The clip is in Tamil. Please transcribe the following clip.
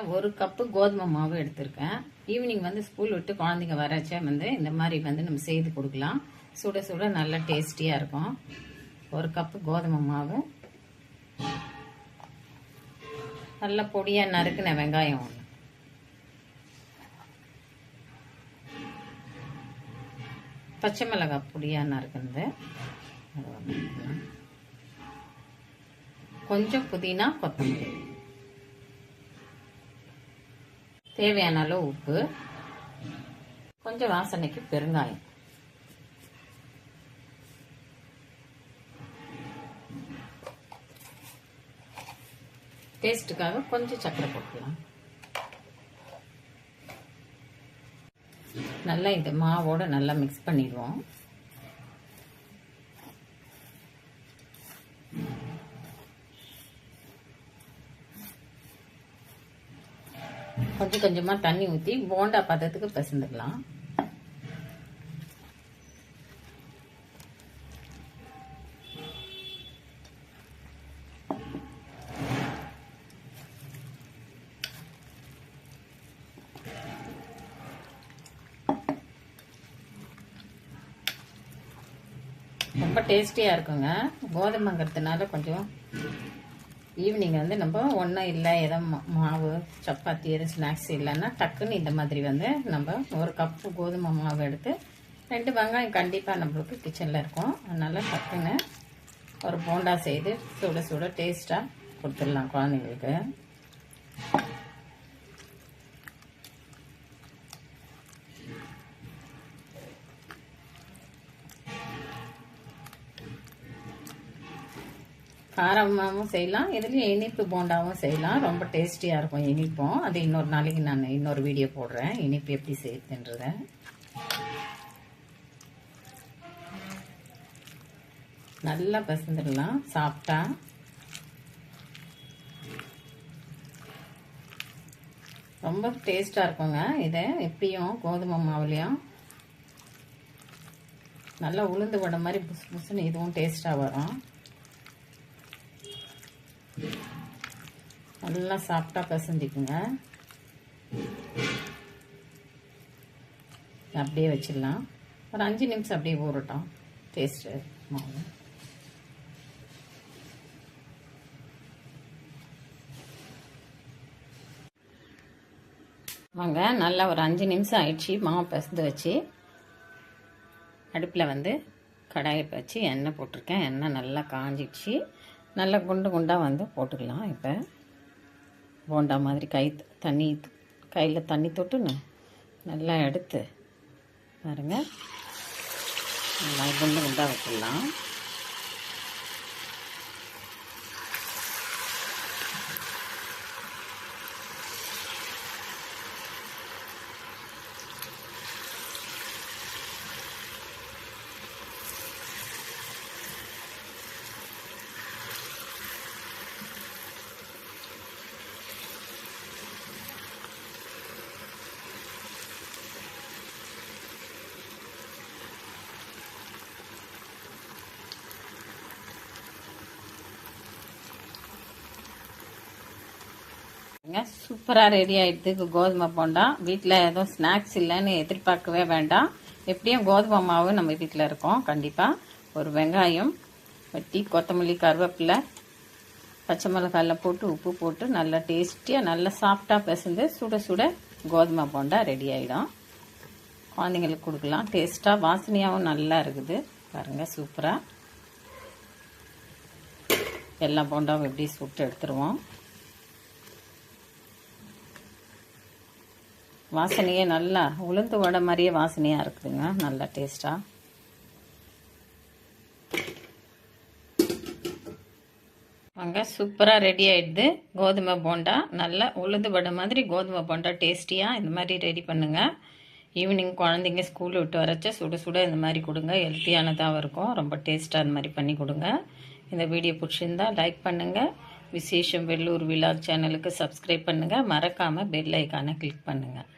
ஒரு கப்பு கோதுமை மாவு எடுத்திருக்கேன். ஈவினிங் வந்து ஸ்கூல் விட்டு குழந்தைங்க வரச்சே வந்து இந்த மாதிரி வந்து நம்ம செய்து கொடுக்கலாம். சுட சுட நல்லா டேஸ்டியாக இருக்கும். ஒரு கப்பு கோதுமை மாவு. நல்ல பொடியாக நறுக்குன வெங்காயம் ஒன்று பச்சை மிளகாய் பொடியாக நறுக்குனது. கொஞ்சம் புதினா கொத்தமல்லி. தேவையான அளவு உப்பு கொஞ்சம் வாசனைக்கு பெருங்காயம். டேஸ்ட்டுக்காக கொஞ்சம் சக்கரை போட்டுக்கலாம். நல்லா இது மாவோட நல்லா மிக்ஸ் பண்ணிடுவோம். கொஞ்சம் கொஞ்சமா தண்ணி ஊற்றி போண்டா பதத்துக்கு பிசைந்துக்கலாம் ரொம்ப டேஸ்டியாக இருக்குங்க. கோதுமைங்கிறதுனால கொஞ்சம் ஈவினிங் வந்து நம்ம ஒன்றும் இல்லை ஏதோ மா- மாவு சப்பாத்தி எதுவும் ஸ்நாக்ஸ் இல்லைன்னா டக்குன்னு இந்த மாதிரி வந்து நம்ம ஒரு கப்பு கோதுமை மாவு எடுத்து ரெண்டு வெங்காயம் கண்டிப்பாக நம்மளுக்கு கிச்சனில் இருக்கும். அதனால் டக்குன்னு ஒரு போண்டா செய்து சுட சுட டேஸ்ட்டாக கொடுத்துடலாம் குழந்தைங்களுக்கு. காரமாகவும் செய்யலாம் இதுலேயும் இனிப்பு போண்டாவும் செய்யலாம். ரொம்ப டேஸ்டியாக இருக்கும் இனிப்பும் அது இன்னொரு நாளைக்கு நான் இன்னொரு வீடியோ போடுறேன். இனிப்பு எப்படி செய்யுதுன்றத. நல்லா பசந்துடலாம் சாப்பிட்டா ரொம்ப டேஸ்டாக இருக்குங்க இது. எப்படியும் கோதுமை மாவுலையும். நல்லா உளுந்து வடை மாதிரி புசு புசுன்னு இதுவும் டேஸ்ட்டாக வரும். நல்லா சாஃப்டாக பசந்திக்குங்க அப்படியே வச்சிடலாம். ஒரு அஞ்சு நிமிஷம் அப்படியே ஊறட்டும். டேஸ்ட்டு மாவு. வாங்க நல்லா ஒரு அஞ்சு நிமிஷம் ஆயிடுச்சு. மாவு பசந்து வச்சு. அடுப்பில் வந்து கடாயை வச்சு எண்ணெய் போட்டிருக்கேன். எண்ணெய் நல்லா காஞ்சிடுச்சு. நல்லா குண்டு குண்டாக வந்து போட்டுக்கலாம் இப்போ. போண்டா மாதிரி கை தண்ணி கையில் தண்ணி தொட்டுன்னு நல்லா எடுத்து பாருங்கள் நல்லா குண்டு குண்டாக வச்சிடலாம் சூப்பராக ரெடி ஆயிடுது. கோதுமை போண்டா. வீட்டில் எதுவும் ஸ்நாக்ஸ் இல்லைன்னு எதிர்பார்க்கவே வேண்டாம். எப்படியும் கோதுமை மாவு நம்ம வீட்டில் இருக்கோம். கண்டிப்பாக ஒரு வெங்காயம் வெட்டி கொத்தமல்லி கருவேப்பிலை பச்சை மிளகாயில் போட்டு உப்பு போட்டு நல்லா டேஸ்டியாக நல்லா சாஃப்டாக பிசைந்து சுட சுட கோதுமை போண்டா ரெடி ஆகிடும் குழந்தைங்களுக்கு கொடுக்கலாம். டேஸ்ட்டாக வாசனையாகவும் நல்லா இருக்குது. பாருங்கள் சூப்பராக எல்லா போண்டாவும் எப்படி சுட்டு எடுத்துருவோம். வாசனையே நல்லா உளுந்து வடை மாதிரியே வாசனையாக இருக்குதுங்க. நல்லா டேஸ்ட்டாக வாங்க சூப்பராக ரெடி ஆகிடுது கோதுமை போண்டா. நல்லா உளுந்து வடை மாதிரி கோதுமை போண்டா டேஸ்டியாக இந்த மாதிரி ரெடி பண்ணுங்கள் ஈவினிங் குழந்தைங்க ஸ்கூல் விட்டு வரச்ச சுட சுட இந்த மாதிரி கொடுங்க. ஹெல்த்தியானதாகவும் இருக்கும். ரொம்ப டேஸ்ட்டாக இந்த மாதிரி பண்ணி கொடுங்க. இந்த வீடியோ பிடிச்சிருந்தா லைக் பண்ணுங்கள் விசேஷம் வெள்ளூர் விழா சேனலுக்கு சப்ஸ்கிரைப் பண்ணுங்கள் மறக்காமல் பெல் ஐக்கானை கிளிக் பண்ணுங்கள்